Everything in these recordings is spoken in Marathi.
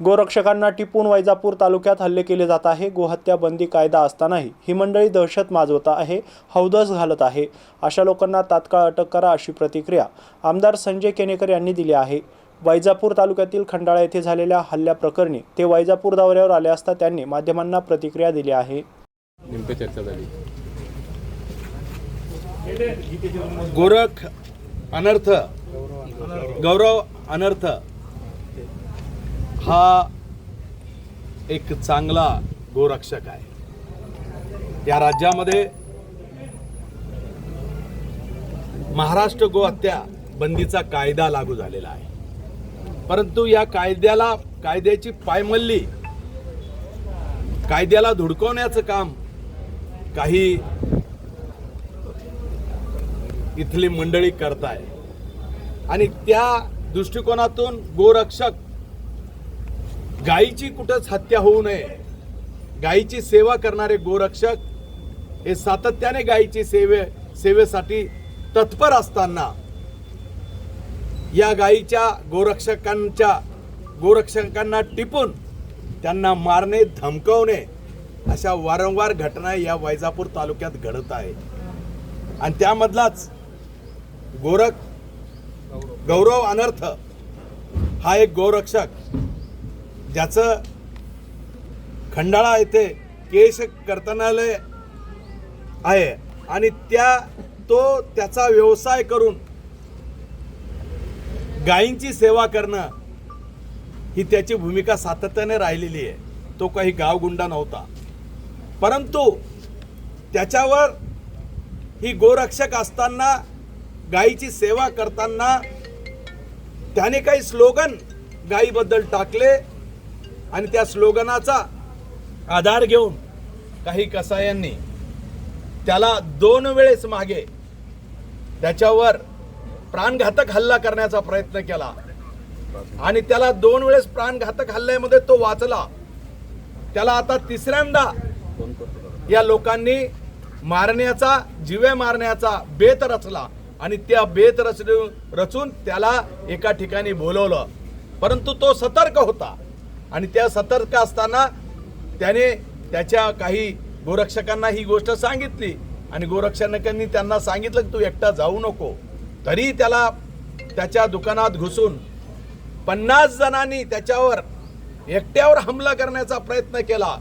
गोरक्षकांना टिपून वैजापूर तालुक्यात हल्ले केले जात आहे. गोहत्या बंदी कायदा असतानाही ही मंडळी दहशत माजवत आहे हौदस घालत आहे. अशा लोकांना तात्काळ अटक करा अशी प्रतिक्रिया आमदार संजय केनेकर यांनी दिली आहे. वैजापूर तालुक्यातील खंडाळा येथे झालेल्या हल्ल्याप्रकरणी ते वैजापूर दौऱ्यावर आले असता त्यांनी माध्यमांना प्रतिक्रिया दिली आहे. गोरख अनर्थ गौरव अनर्थ हा एक चांगला गोरक्षक आहे. या राज्यामध्ये महाराष्ट्र गो हत्या बंदीचा कायदा लागू झालेला आहे. परंतु या कायद्याला कायद्याची पायमल्ली कायद्याला धुडकवण्याचं काम काही इथली मंडळी करताय. आणि त्या दृष्टिकोनातून गोरक्षक गायीची कुठंच हत्या होऊ नये. गायीची सेवा करणारे गोरक्षक हे सातत्याने गायीची सेवे सेवेसाठी तत्पर असताना या गायीच्या गोरक्षकांच्या गोरक्षकांना टिपून त्यांना मारणे धमकवणे अशा वारंवार घटना या वैजापूर तालुक्यात घडत आहे. आणि त्यामधलाच गोरख गौरव अनर्थ हा एक गोरक्षक ज्याचं खंडाळा येथे केश कर्तनालय आहे. आणि त्या तो त्याचा व्यवसाय करून गायींची सेवा करणं ही त्याची भूमिका सातत्याने राहिलेली आहे. तो काही गावगुंडा नव्हता. परंतु त्याच्यावर ही गोरक्षक असताना गायीची सेवा करताना त्याने काही स्लोगन गायीबद्दल टाकले. आणि त्या स्लोगनाचा आधार घेऊन काही कसायांनी त्याला दोन वेळेस मागे त्याच्यावर प्राणघातक हल्ला करण्याचा प्रयत्न केला. आणि त्याला दोन वेळेस प्राणघातक हल्ल्यामध्ये तो वाचला. त्याला आता तिसऱ्यांदा या लोकांनी मारण्याचा जिवे मारण्याचा बेत रचला. आणि त्या बेत रच रचून त्याला एका ठिकाणी बोलवलं. परंतु तो सतर्क होता. आणि त्या सतर्क असताना त्याने त्याच्या काही गोरक्षकांना ही गोष्ट सांगितली. आणि गोरक्षकांनी त्यांना सांगितलं की तू एकटा जाऊ नको. तरी त्याला त्याच्या दुकानात घुसून पन्नास जणांनी त्याच्यावर एकट्यावर हमला करण्याचा प्रयत्न केला.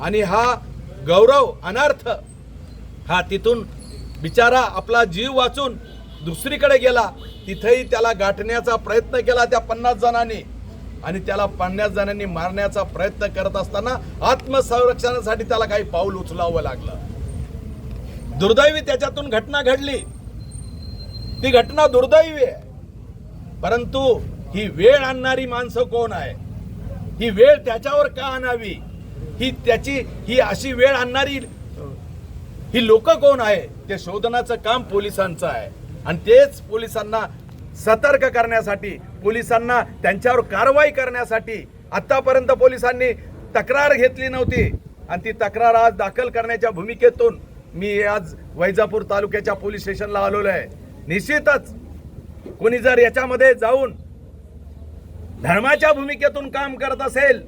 आणि हा गौरव अनर्थ हा तिथून बिचारा आपला जीव वाचून दुसरीकडे गेला. तिथेही त्याला गाठण्याचा प्रयत्न केला त्या पन्नास जणांनी. आणि त्याला पन्नास जणांनी मारण्याचा प्रयत्न करत असताना आत्मसंरक्षणासाठी त्याला काही पाऊल उचलावं लागलं. दुर्दैवी त्याच्यातून घटना घडली. ती घटना दुर्दैवी आहे. परंतु ही वेळ आणणारी माणसं कोण आहे? ही वेळ त्याच्यावर का आणावी? ही त्याची ही अशी वेळ आणणारी ही लोक कोण आहे? ते शोधण्याचं काम पोलिसांचं आहे. आणि तेच पोलिसांना सतर्क करण्यासाठी पोलिसांना त्यांच्यावर कारवाई करण्यासाठी आतापर्यंत पोलिसांनी तक्रार घेतली नव्हती. आणि ती तक्रार आज दाखल करण्याच्या भूमिकेतून मी आज वैजापूर तालुक्याच्या पोलीस स्टेशनला आलेलो आहे. निश्चितच कोणी जर याच्यामध्ये जाऊन धर्माच्या भूमिकेतून काम करत असेल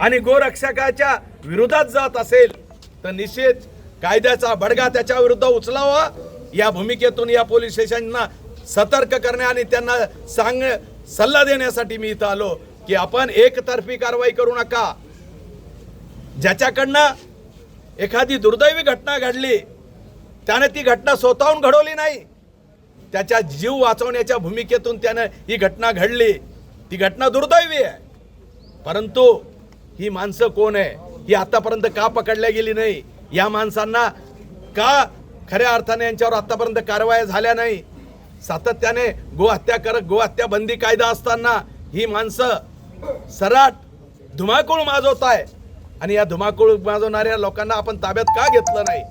आणि गोरक्षकाच्या विरोधात जात असेल तर निश्चित कायद्याचा बडगा त्याच्या विरुद्ध उचलावा. या भूमिकेतून या पोलीस स्टेशनना सतर्क करणे आणि त्यांना सांग सल्ला देण्यासाठी मी इथं आलो की आपण एकतर्फी कारवाई करू नका. ज्याच्याकडनं एखादी दुर्दैवी घटना घडली त्याने ती घटना स्वतःहून घडवली नाही. त्याच्या जीव वाचवण्याच्या भूमिकेतून त्यानं ही घटना घडली. ती घटना दुर्दैवी आहे. परंतु ही माणसं कोण आहे? ही आतापर्यंत का पकडल्या गेली नाही? या माणसांना का खऱ्या अर्थाने यांच्यावर आतापर्यंत कारवाया झाल्या नाही? सातत्याने गोहत्या कर गोहत्या बंदी कायदा असताना ही माणसं सराट धुमाकूळ माजवत आहे आणि या धुमाकूळ माजवणाऱ्या लोकांना आपण ताब्यात का घेतलं नाही?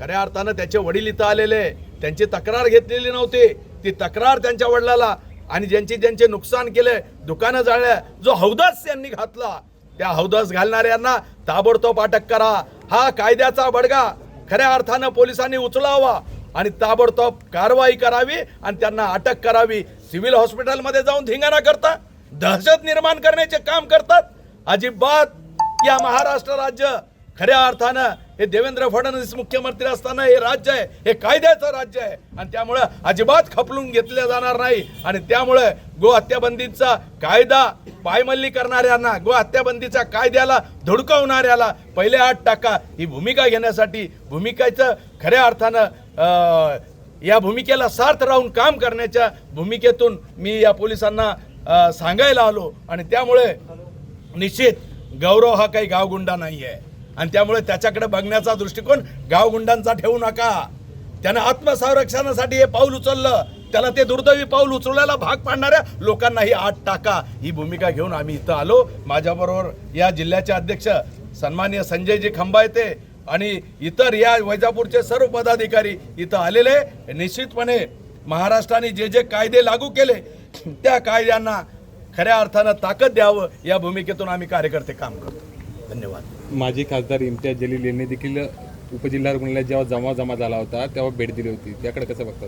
खऱ्या अर्थानं त्याचे वडील इथं आलेले त्यांची तक्रार घेतलेली नव्हती. ती तक्रार त्यांच्या वडिलाला आणि ज्यांची ज्यांचे नुकसान केले दुकानं जाळल्या जो हौदास यांनी घातला त्या हौदास घालणाऱ्यांना ताबडतोब अटक करा. हा कायद्याचा बडगा. खऱ्या अर्थानं पोलिसांनी उचलावा. आणि ताबडतोब कारवाई करावी आणि त्यांना अटक करावी. सिव्हिल हॉस्पिटलमध्ये जाऊन धिंगाणा करता दहशत निर्माण करण्याचे काम करतात. अजिबात या महाराष्ट्र राज्य खऱ्या अर्थानं हे देवेंद्र फडणवीस मुख्यमंत्री असताना हे राज्य आहे हे कायद्याचं राज्य आहे. आणि त्यामुळं अजिबात खपलून घेतलं जाणार नाही. आणि त्यामुळे गो हत्याबंदीचा कायदा पायमल्ली करणाऱ्यांना गो हत्याबंदीच्या कायद्याला धुडकावणाऱ्याला पहिले आठ टाका. ही भूमिका घेण्यासाठी भूमिकेचं खऱ्या अर्थानं या भूमिकेला सार्थ राहून काम करण्याच्या भूमिकेतून मी या पोलिसांना सांगायला आलो. आणि त्यामुळे निश्चित गौरव हा काही गावगुंडा नाही आहे आणि त्यामुळे त्याच्याकडे बघण्याचा दृष्टिकोन गावगुंडांचा ठेवू नका. त्यानं आत्मसंरक्षणासाठी हे पाऊल उचललं. त्याला ते दुर्दैवी पाऊल उचलायला भाग पाडणाऱ्या लोकांनाही आत टाका. ही भूमिका घेऊन आम्ही इथं आलो. माझ्याबरोबर या जिल्ह्याचे अध्यक्ष सन्मान्य संजयजी खंबायते आणि इतर या वैजापूरचे सर्व पदाधिकारी इथं आलेले निश्चितपणे महाराष्ट्राने जे जे कायदे लागू केले त्या कायद्यांना खऱ्या अर्थानं ताकद द्यावं या भूमिकेतून आम्ही कार्यकर्ते काम करतो. धन्यवाद. माजी खासदार इम्तियाज जलील यांनी देखील उपजिल्हा रुग्णालयात जेव्हा जमा जमा झाला होता तेव्हा भेट दिली होती. त्याकडे कसं बघता